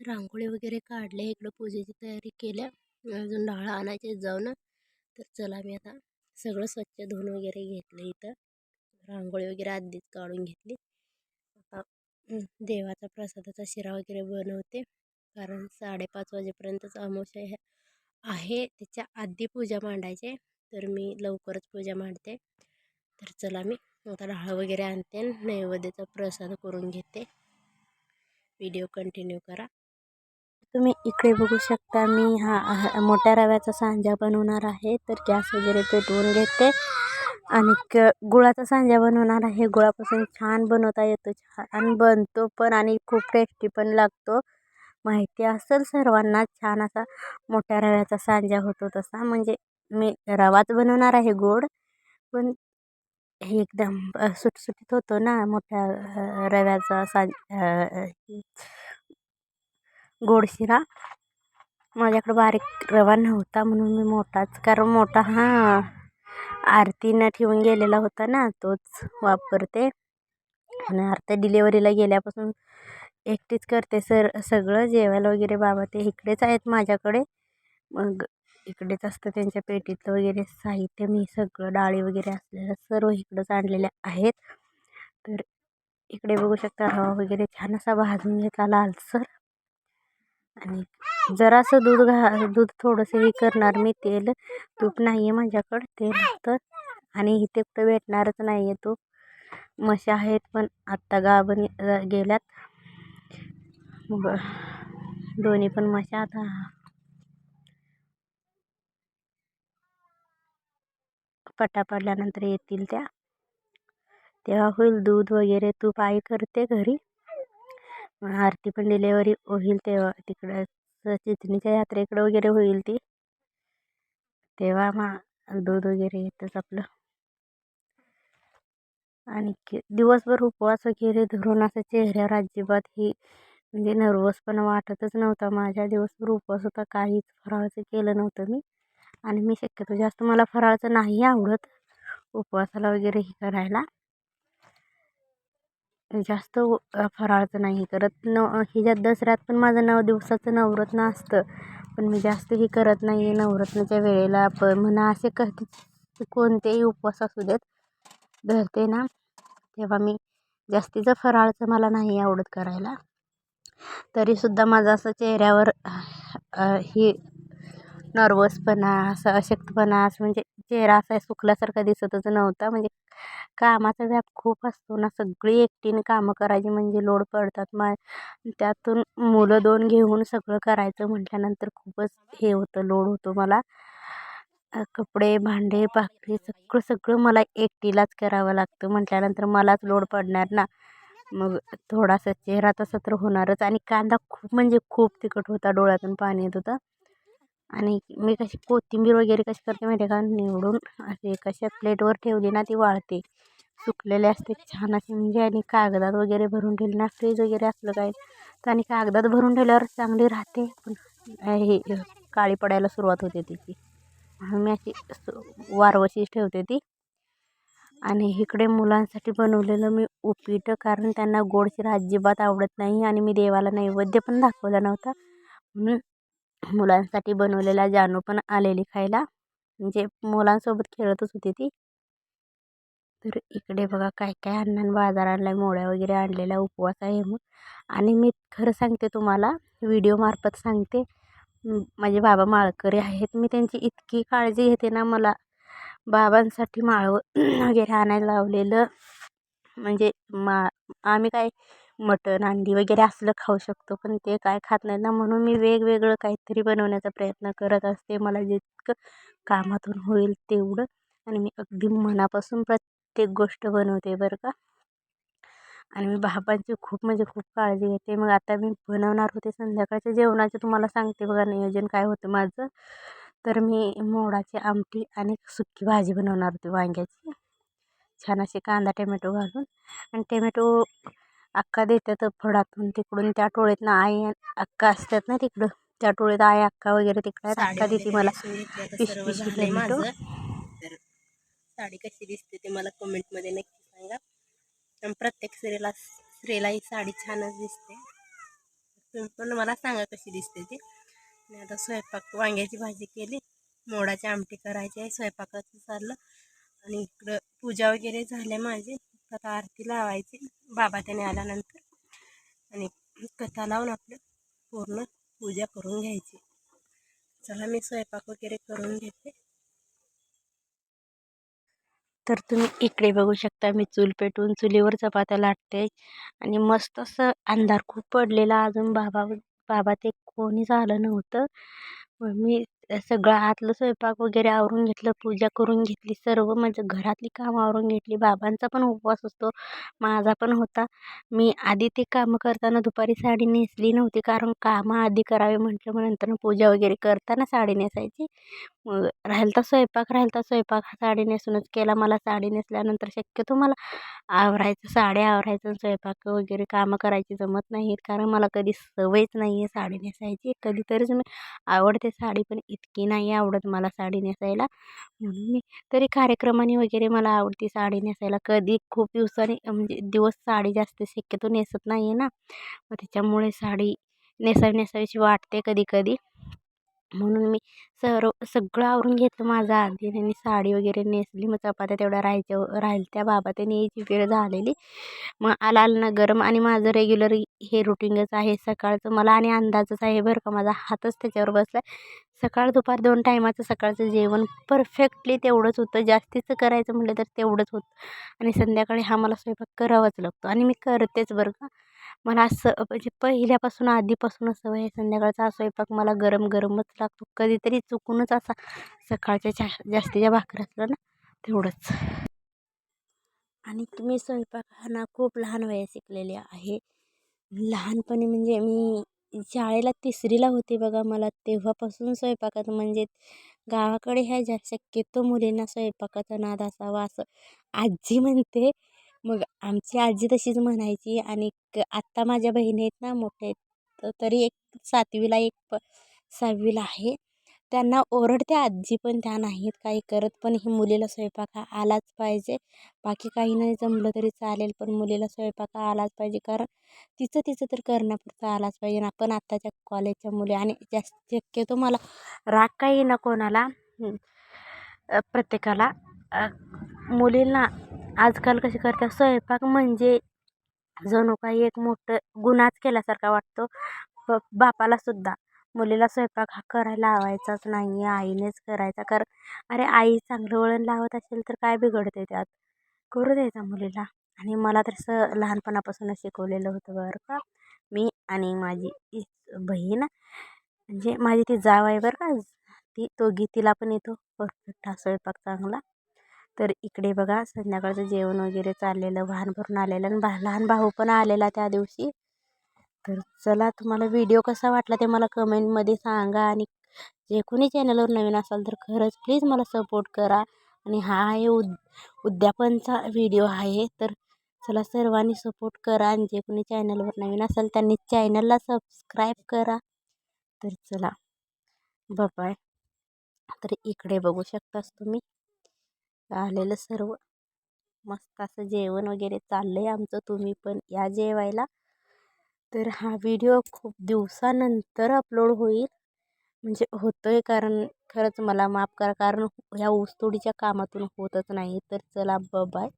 रांगोळी वगैरे काढले इकडं पूजेची तयारी केल्या. अजून डाळ आणायचे जाऊन. तर चला मी आता सगळं स्वच्छ धुवून वगैरे घेतलं इथं. रांगोळी वगैरे आधीच काढून घेतली. आता देवाचा प्रसादाचा शिरा वगैरे बनवते. कारण साडेपाच वाजेपर्यंतच अमावस्या ह्या आहे. त्याच्या आधी पूजा मांडायचे तर मी लवकरच पूजा मांडते. तर चला मी आता डाळ वगैरे आणते आणि नैवेद्याचा प्रसाद करून घेते. व्हिडिओ कंटिन्यू करा. तुम्ही इकडे बघू शकता मी हा मोठ्या रव्याचा सांजा बनवणार आहे. तर गॅस वगैरे पेटवून घेते. आणि क गुळाचा सांजा बनवणार आहे. गुळापासून छान बनवता येतो. छान बनतो पण आणि खूप टेस्टी पण लागतो. माहिती असेल सर्वांना छान असा मोठ्या रव्याचा सांजा होतो तसा. म्हणजे मी रवाच बनवणार आहे गोड पण हे एकदम सुटसुटीत होतो ना मोठ्या रव्याचा सां गोड शिरा. माझ्याकडं बारीक रवा नव्हता म्हणून मी मोठाच कारण मोठा हा आरतीनं ठेवून गेलेला होता ना तोच वापरते. आणि आरती डिलेवरीला गेल्यापासून एकटीच करते सर सगळं जेवायला वगैरे बाबा ते इकडेच आहेत माझ्याकडे. मग इकडेच असतं त्यांच्या पेटीतलं वगैरे साहित्य मी सगळं डाळी वगैरे असलेलं सर्व इकडंच आणलेल्या आहेत. तर इकडे बघू शकता रवा वगैरे छान असा भाजून घेतला लालसर आणि जरासं दूध घा दूध थोडंसं हे करणार मी तेल तूप नाही आहे माझ्याकडं तेल तर आणि इथे कुठं भेटणारच नाही आहे तूप. मशा आहेत पण आत्ता गाभण गेल्यात. ब दोन्ही पण मशा आता. पटा पडल्यानंतर येतील त्या. तेव्हा होईल दूध वगैरे तूप आई करते घरी. आरती पण डिलेवरी होईल तेव्हा. तिकडं चिचणीच्या यात्रेकडं वगैरे होईल ती. तेव्हा मग दूध वगैरे येतंच आपलं. आणि दिवसभर उपवास वगैरे धरून असं चेहऱ्यावर अजिबात ही म्हणजे नर्वस पण वाटतच नव्हता. माझ्या दिवसभर उपवास होता. काहीच फराळाचं केलं नव्हतं मी. आणि मी शक्यतो जास्त मला फराळाचं नाही आवडत. उपवासाला वगैरे हे करायला. जास्त फराळाचं नाही करत. न ह्याच्यात दसऱ्यात पण माझं नऊ दिवसाचं नवरत्न असतं पण मी जास्त हे करत नाही. आहे नवरत्नाच्या वेळेला पण म्हणा असे कधी कोणतेही उपवास असू देत धरते ना तेव्हा मी जास्तीचं फराळाचं मला नाही आवडत करायला. तरीसुद्धा माझं असं चेहऱ्यावर ही नर्वसपणा असं अशक्तपणा असं म्हणजे चेहरा असा सुकल्यासारखा दिसतच नव्हता. म्हणजे कामाचा व्याप खूप असतो ना सगळी एकटीने कामं करायची म्हणजे लोड पडतात. मा त्यातून मुलं दोन घेऊन सगळं करायचं म्हटल्यानंतर खूपच हे होतं लोड होतो मला. कपडे भांडे भाकरी सगळं सगळं मला एकटीलाच करावं लागतं म्हटल्यानंतर मलाच लोड पडणार ना. मग थोडासा चेहरा तसा तर होणारच. आणि कांदा खूप म्हणजे खूप तिखट होता डोळ्यातून पाणी येत होतं. आणि मी कशी कोथिंबीर वगैरे कशी करते माहिती आहे का? निवडून असे कशा प्लेटवर ठेवली ना ती वाळते. सुकलेले असते छान असे म्हणजे आणि कागदात वगैरे भरून ठेवली ना फ्रीज वगैरे असलं काय? तर आणि कागदात भरून ठेवल्यावर चांगली राहते. पण हे काळी पडायला सुरुवात होते तिची. म्हणून मी अशी वारवशीच ठेवते ती. आणि इकडे मुलांसाठी बनवलेलं मी उपीट कारण त्यांना गोड अजिबात आवडत नाही आणि मी देवाला नैवेद्य पण दाखवला नव्हता. म्हणून मुलांसाठी बनवलेला जानू पण आलेली खायला. म्हणजे मुलांसोबत खेळतच होती ती. तर इकडे बघा काय काय अण्णानं बाजार आणला मोळ्या वगैरे आणलेल्या उपवास आहे मग आणि मी खरं सांगते तुम्हाला व्हिडिओमार्फत सांगते माझे बाबा माळकरी आहेत मी त्यांची इतकी काळजी घेते ना मला. बाबांसाठी माळव वगैरे आणायला लावलेलं. म्हणजे मा आम्ही काय मटण अंडी वगैरे असलं खाऊ शकतो पण ते काय खात नाही ना म्हणून मी वेगवेगळं काहीतरी बनवण्याचा प्रयत्न करत असते. मला जितकं कामातून होईल तेवढं. आणि मी अगदी मनापासून प्रत्येक गोष्ट बनवते बरं का. आणि मी बाबांची खूप म्हणजे खूप काळजी घेते. मग आता मी बनवणार होते संध्याकाळच्या जेवणाचे तुम्हाला सांगते बघा नियोजन काय होतं माझं. तर मी मोडाची आमटी आणि सुकी भाजी बनवणार होती वांग्याची. छान असे कांदा टोमॅटो घालून. आणि टोमॅटो अक्का देतात फडातून तिकडून त्या टोळीत ना आई अक्का असतात ना तिकडं. त्या टोळीत आई अक्का वगैरे तिकडे अक्का देते मला पिशवी तर साडी कशी दिसते ते मला कमेंटमध्ये नक्की सांगा. आणि प्रत्येक स्त्रीला स्त्रीला ही साडी छानच दिसते. तुम्ही पण मला सांगा कशी दिसते ती. आणि आता स्वयंपाक वांग्याची भाजी केली. मोडाची आमटी करायची आहे. स्वयंपाकाचं चाललं. आणि इकडं पूजा वगैरे झाल्या माझी. कथा आरती लावायची. बाबा त्याने आल्यानंतर. आणि कथा लावून आपलं पूर्ण पूजा करून घ्यायची. चला मी स्वयंपाक वगैरे करून घेते. तर तुम्ही इकडे बघू शकता मी चूल पेटवून चुलीवर चपात्या लाटते. आणि मस्त असं अंधार खूप पडलेला अजून बाबा बाबा ते कोणीच आलं नव्हतं. मग मी सगळं आतलं स्वयंपाक वगैरे आवरून घेतलं पूजा करून घेतली सर्व म्हणजे घरातली कामं आवरून घेतली. बाबांचा पण उपवास असतो माझा पण होता. मी आधी ते कामं करताना दुपारी साडी नेसली नव्हती कारण कामं आधी करावे म्हटलं मग नंतर पूजा वगैरे करताना साडी नेसायची. मग तर स्वयंपाक राहिलता स्वयंपाक. हा साडी नेसूनच केला मला साडी नेसल्यानंतर शक्यतो मला आवरायचं साड्या आवरायचं आणि स्वयंपाक वगैरे कामं करायची जमत नाहीत. कारण मला कधी सवयच नाही आहे साडी नेसायची. कधीतरीच मी आवडते साडी पण इतकी नाही आवडत मला साडी नेसायला. म्हणून मी तरी कार्यक्रमाने वगैरे मला आवडती साडी नेसायला. कधी खूप दिवसांनी म्हणजे दिवस साडी जास्त शक्यतो नेसत नाही आहे ना. मग त्याच्यामुळे साडी नेसावी नेसावीशी वाटते कधी कधी म्हणून मी सर्व सगळं आवरून घेतलं माझं आधी त्यांनी साडी वगैरे नेसली. मग चपात्या तेवढ्या राहायच्या राहिलं त्या बाबा त्यांनी यायची वेळ झालेली. मग आला आलं ना गरम आणि माझं रेग्युलर हे रुटीनच आहे. सकाळचं मला आणि अंदाजच आहे बरं का. माझा हातच त्याच्यावर बसला आहे सकाळ दुपार दोन टायमाचं सकाळचं जेवण परफेक्टली तेवढंच होतं. जास्तीचं करायचं म्हटलं तर तेवढंच होतं. आणि संध्याकाळी हा मला स्वयंपाक करावाच लागतो. आणि मी करतेच बरं का. मला असं म्हणजे पहिल्यापासून आधीपासूनच सवय आहे संध्याकाळचा हा स्वयंपाक मला गरम गरमच लागतो. कधीतरी चुकूनच असा सकाळच्या चा जास्तीच्या भाकरी असलं ना तेवढंच. आणि तुम्ही स्वयंपाक हा ना खूप लहान वयात शिकलेले आहे. लहानपणी म्हणजे मी शाळेला तिसरीला होते बघा मला तेव्हापासून स्वयंपाकात म्हणजे गावाकडे ह्या ज्या शक्यतो मुलींना स्वयंपाकाचा नाद असावा असं आजी म्हणते मग आमची आजी तशीच म्हणायची आणि क आत्ता माझ्या बहिणी आहेत ना मोठ्या आहेत तरी एक सातवीला एक प सहावीला आहे. त्यांना ओरडते आजी पण त्या नाहीत काही करत पण ही मुलीला स्वयंपाक हा आलाच पाहिजे. बाकी काही नाही जमलं तरी चालेल पण मुलीला स्वयंपाक हा आलाच पाहिजे कारण तिचं तिचं तर करण्यापुरतं आलाच पाहिजे ना पण आत्ताच्या कॉलेजच्या मुली आणि जास्त शक्यतो मला राग काही ना कोणाला. प्रत्येकाला. मुलींना आजकाल कसे करतात स्वयंपाक म्हणजे जणू काही एक मोठं गुन्हाच केल्यासारखा वाटतो. ब बापालासुद्धा मुलीला स्वयंपाक हा करायला लावायचाच नाही आहे आईनेच करायचा. कारण अरे आई चांगलं वळण लावत असेल तर काय बिघडते त्यात? करू द्यायचा मुलीला. आणि मला तर असं लहानपणापासूनच शिकवलेलं होतं बरं का. मी आणि माझी बहीण म्हणजे माझी ती जाव आहे बरं का. ती दोघी तिला पण येतो. परफेक्ट हा स्वयंपाक चांगला. तर इकडे बघा संध्याकाळचं जेवण वगैरे चाललेलं वाहन भरून आलेलं आणि भा लहान भाऊ पण आलेला त्या दिवशी. तर चला तुम्हाला व्हिडिओ कसा वाटला ते मला कमेंटमध्ये सांगा आणि जे कोणी चॅनलवर नवीन असाल तर खरंच प्लीज मला सपोर्ट करा. आणि हा आहे उद उद्यापनचा व्हिडिओ आहे तर चला सर्वांनी सपोर्ट करा आणि जे कोणी चॅनलवर नवीन असाल त्यांनी चॅनलला सबस्क्राईब करा. तर चला बाय तर इकडे बघू शकतास तुम्ही. आलेलं सर्व. मस्त असं जेवण वगैरे चाललं आहे आमचं तुम्ही पण या जेवायला. तर हा व्हिडिओ खूप दिवसानंतर अपलोड होईल. म्हणजे होतो आहे कारण खरंच मला माफ करा कारण ह्या ऊसतोडीच्या कामातून होतच नाही. तर चला ब बाय